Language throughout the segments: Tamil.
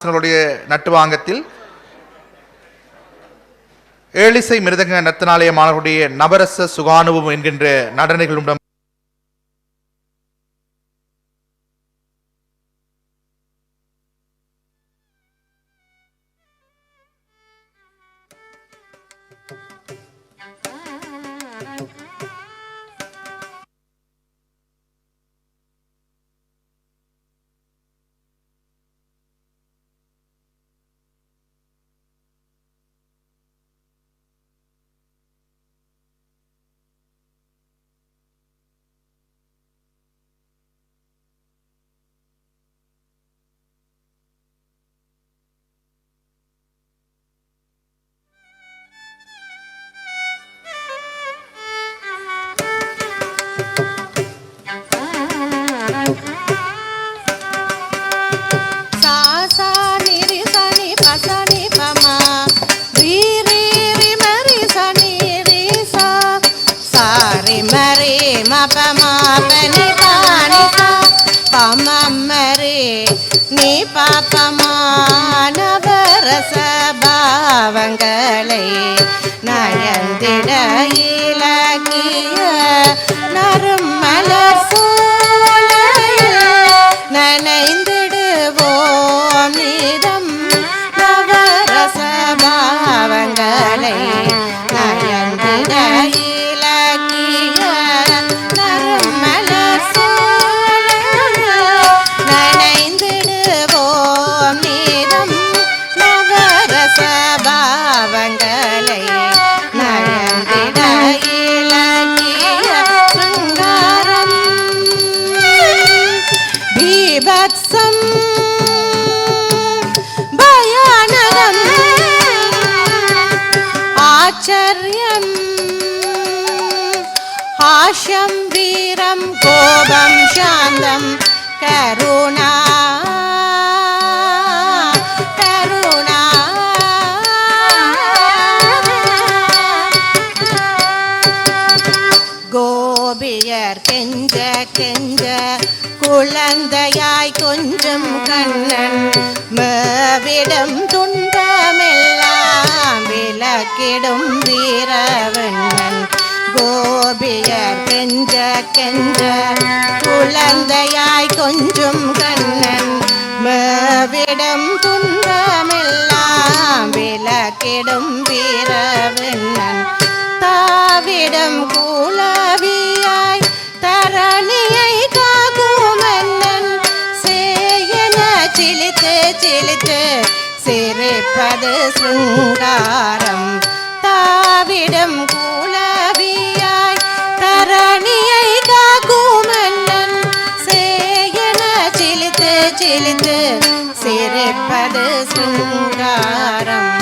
அவர்களுடைய நட்டுவாங்கத்தில் ஏழிசை மிருதங்க நத்தனாலய மாணவர்களுடைய நவரச சுகானுபவம் என்கின்ற நடனைகளுடன் நீ பாவங்களை நயந்திட இலக்கிய நறுமலர் ஆச்சரியம் ஹாஷ்யம் வீரம் கோபம் சாந்தம் கருணா. கோபியர் கெஞ்ச கெஞ்ச குழந்தையாய் கொஞ்சம் கண்ணன் மேவிடம் விளக்கிடும் வீரவண்ணன். கோபியர் கெஞ்ச கெஞ்ச குழந்தையாய் கொஞ்சம் கண்ணன். மேவிடம் துன்பமெல்லாம் விளக்கிடும் வீரவண்ணன். தாவிடம் கூலவியாய் தரணியை காக்கும் மன்னன் சேயன சிலித்து சிலித்து சிரிப்பது சுங்காரம் தாவிடம் கூலவியாய் தரணியை காக்குமன்னன் சேயன சிலித்து சிலித்து சிரிப்பது சுங்காரம்.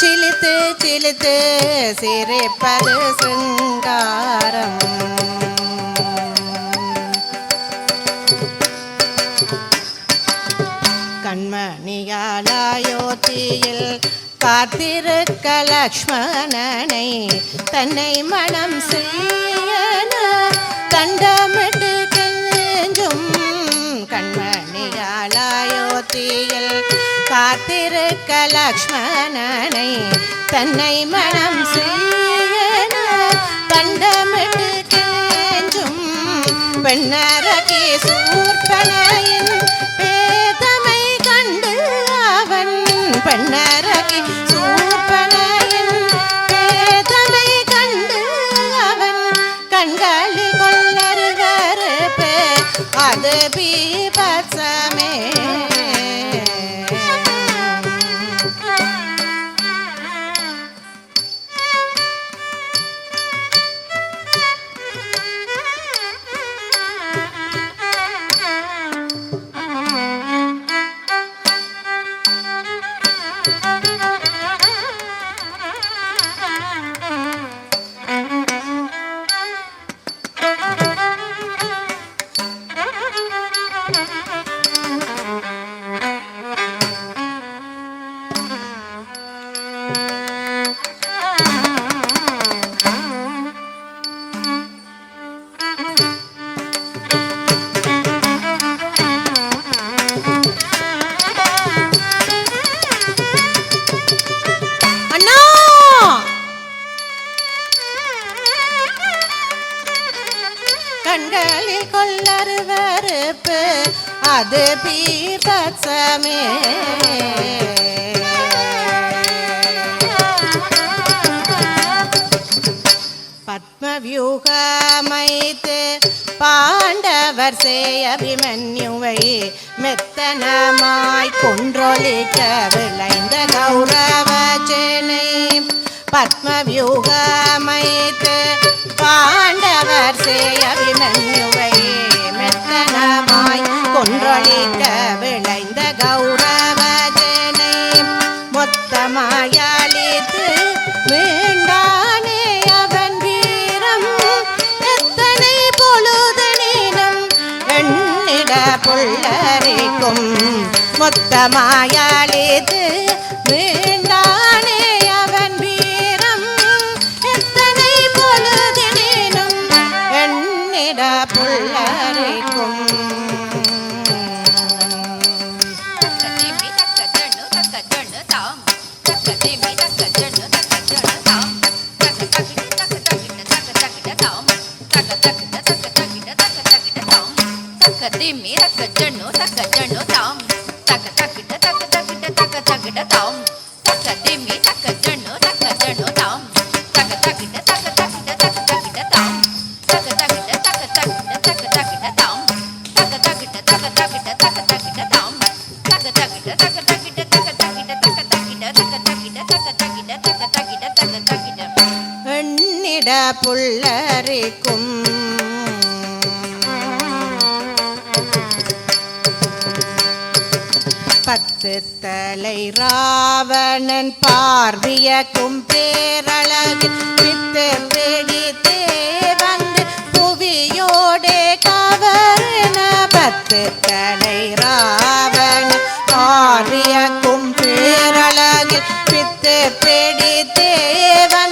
சிலித்து சிலித்து சிரிப்பது சிங்காரம். கண்மணியாலாயோத்தியில் காத்திருக்க லக்ஷ்மணனை தன்னை மனம் செய்யன கண்டமிட்டு காத்திருக்க லக்ஷ்மணனை தன்னை மனம் செய்யன பண்டமிட்டு கேஞ்சும் பெண்ணர அவர் சேய அபிமன்யுவை மெத்தனமாய் கொன்றொழிக்க விளைந்த கௌரவ சேனை. பத்மவியூகமைத்து பாண்டவர் சேய அபிமன்யுவை மெத்தனமாய் கொன்றொழிக்க புள்ளரிக்கும் மொத்தமாயாளிது மீண்ட தக்க தக்கிட தாம் தக்கதிமி தக்கஜனு தக்கஜனு தாம். தக்க தக்கிட தக்க தக்கிட தக்க தக்கிட தாம். தக்க தக்கிட தக்க தக்கிட தக்க தக்கிட தாம். தக்க தக்கிட தக்க தக்கிட தக்க தக்கிட தாம். தக்க தக்க தக்க தக்க தக்க தக்க தக்க தக்க எண்ணிட செத்தலை ராவணன் பார்விய கும்பேரழகு பித்து பிடித்தே வந்து புவியோடே கவர்ன பத்து தலை ராவணன் பார்விய கும்பேரழகு பித்து பிடித்தேவன்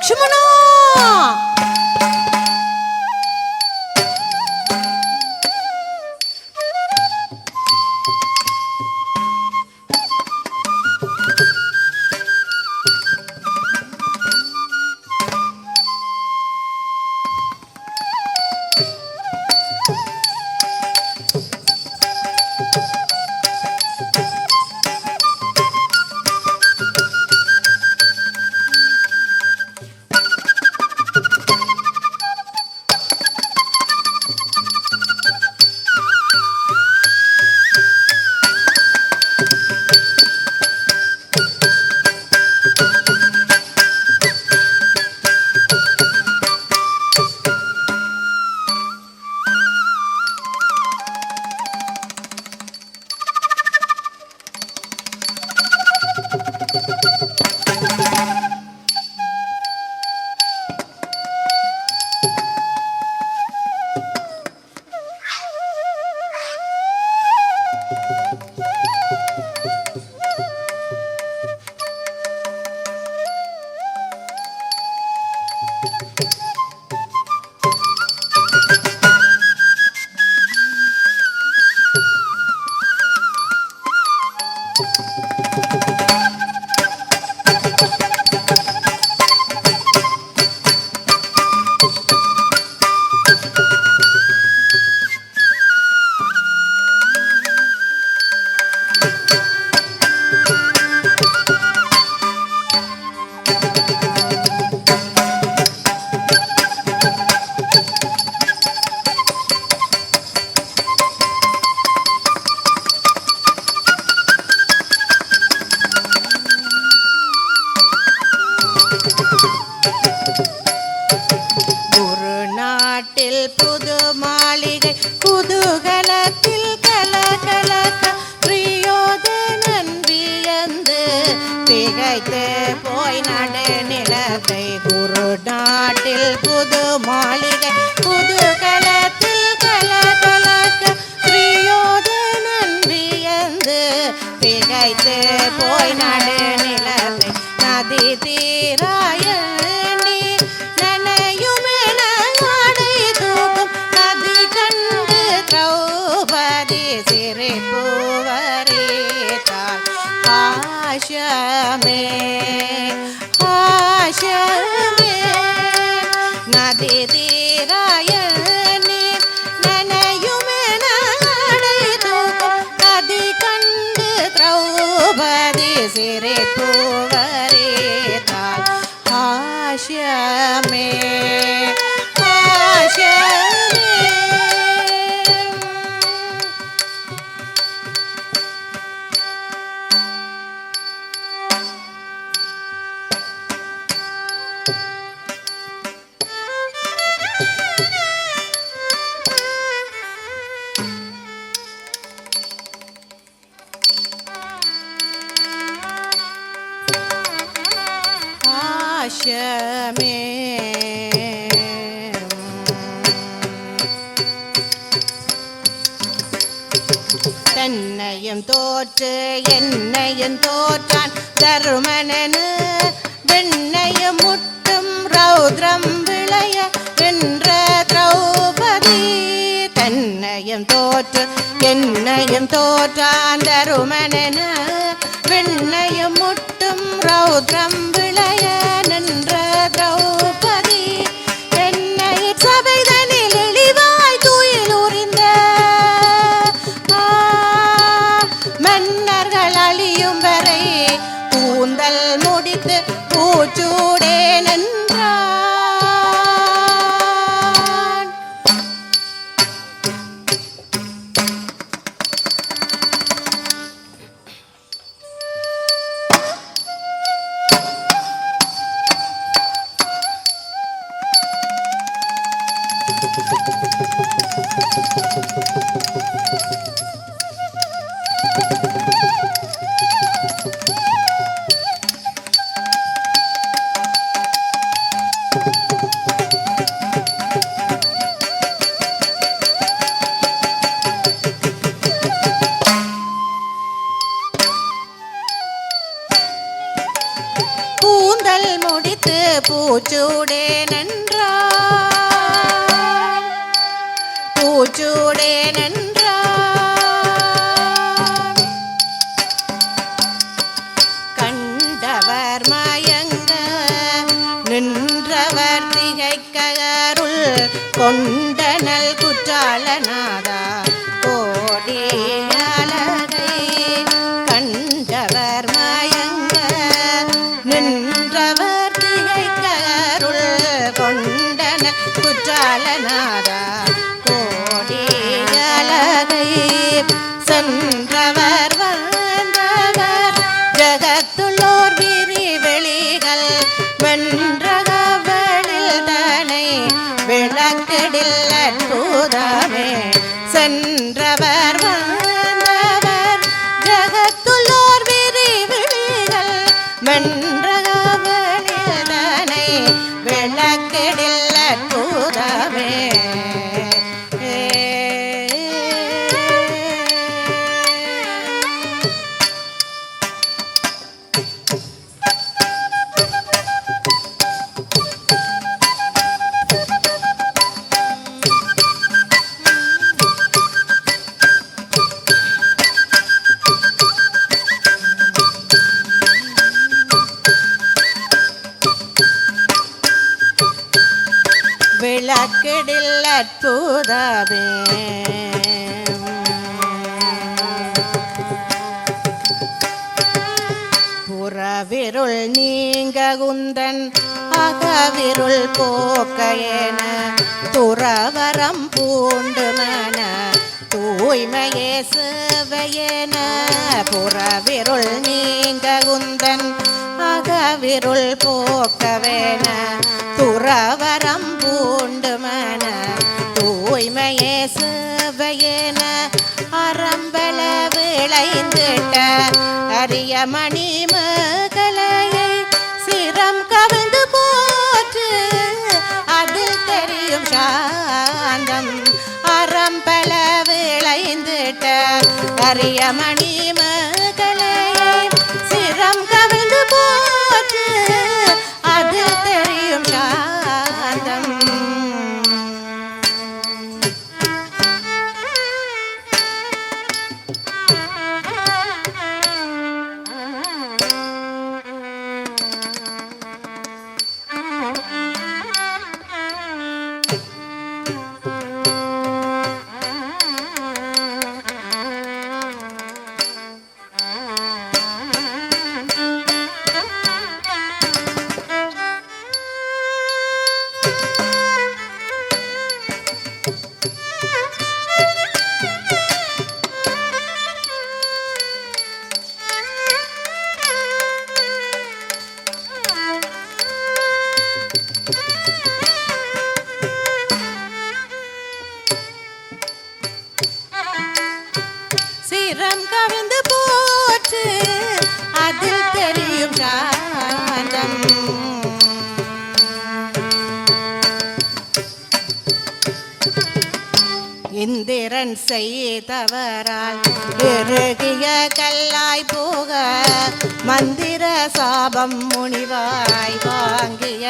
లక్ష్మణ पाशमे पाश नदी दीरायनिनयुमे नू नदिौबिरे தோற்று என்னையும் தோற்றான் தருமனனு. வெண்ணைய முட்டும் ரௌத்ரம் விளைய வென்ற திரௌபதி. தன்னையும் தோற்று என்னையும் தோற்றான் தருமனனு. வெண்ணை ನಾದ விளக்கிடில்ல தூரமே அகவிருள் நீங்க குந்தன் அகவிருள் போக்க என துறவரம் பூண்டு மன தூய்மையே சேவையென. புறவிருள் நீங்க குந்தன் அகவிருள் போக்கவேன துறவரம் பூண்டு மன தூய்மையே சேவையென. அரம்பள விளைந்திட்ட அரியமணி விளைந்திட்ட மந்திர சாபம் முனிவாய் வாங்கிய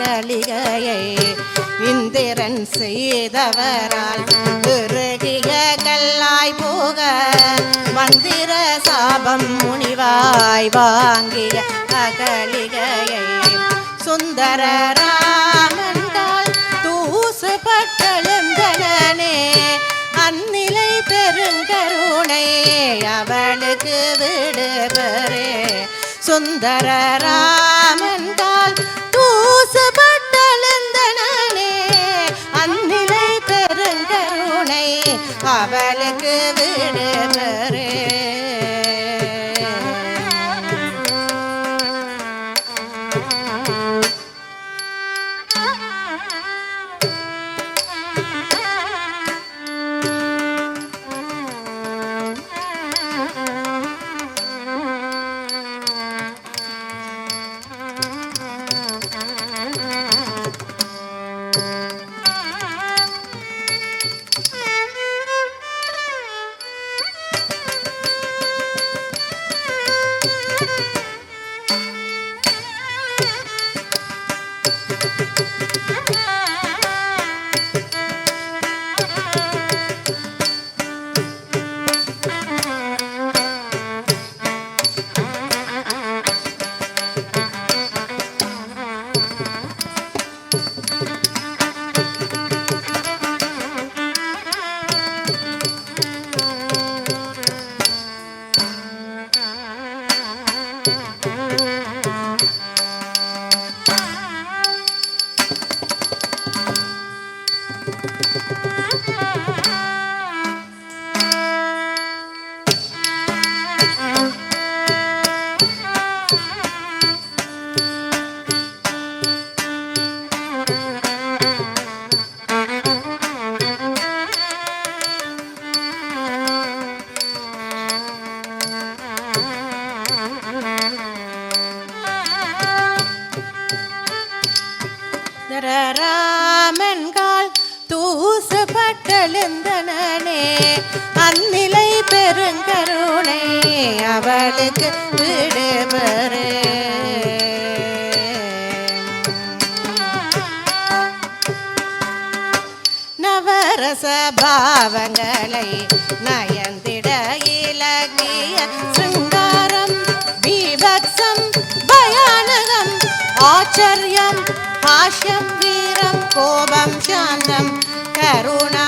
கலிகையை இந்திரன் செய்தவரால் பெருகிய கல்லாய் போக மந்திர சாபம் முனிவாய் வாங்கிய அகலிகையை சுந்தர ராமன்கால் தூசு பட்டெழுந்தனே அந்நிலை பெருங்கருணை அவனுக்கு விடுபரே. சுந்தர ராமன்கால் தூசு பட்டெழுந்தனே அந்நிலை பெருங்கருணை அவளுக்கு விடுபரே. நயந்திட இலகிய சிருங்காரம் பீபத்சம் பயானகம் ஆச்சரியம் ஹாஷ்யம் வீரம் கோபம் சாந்தம் கருணா.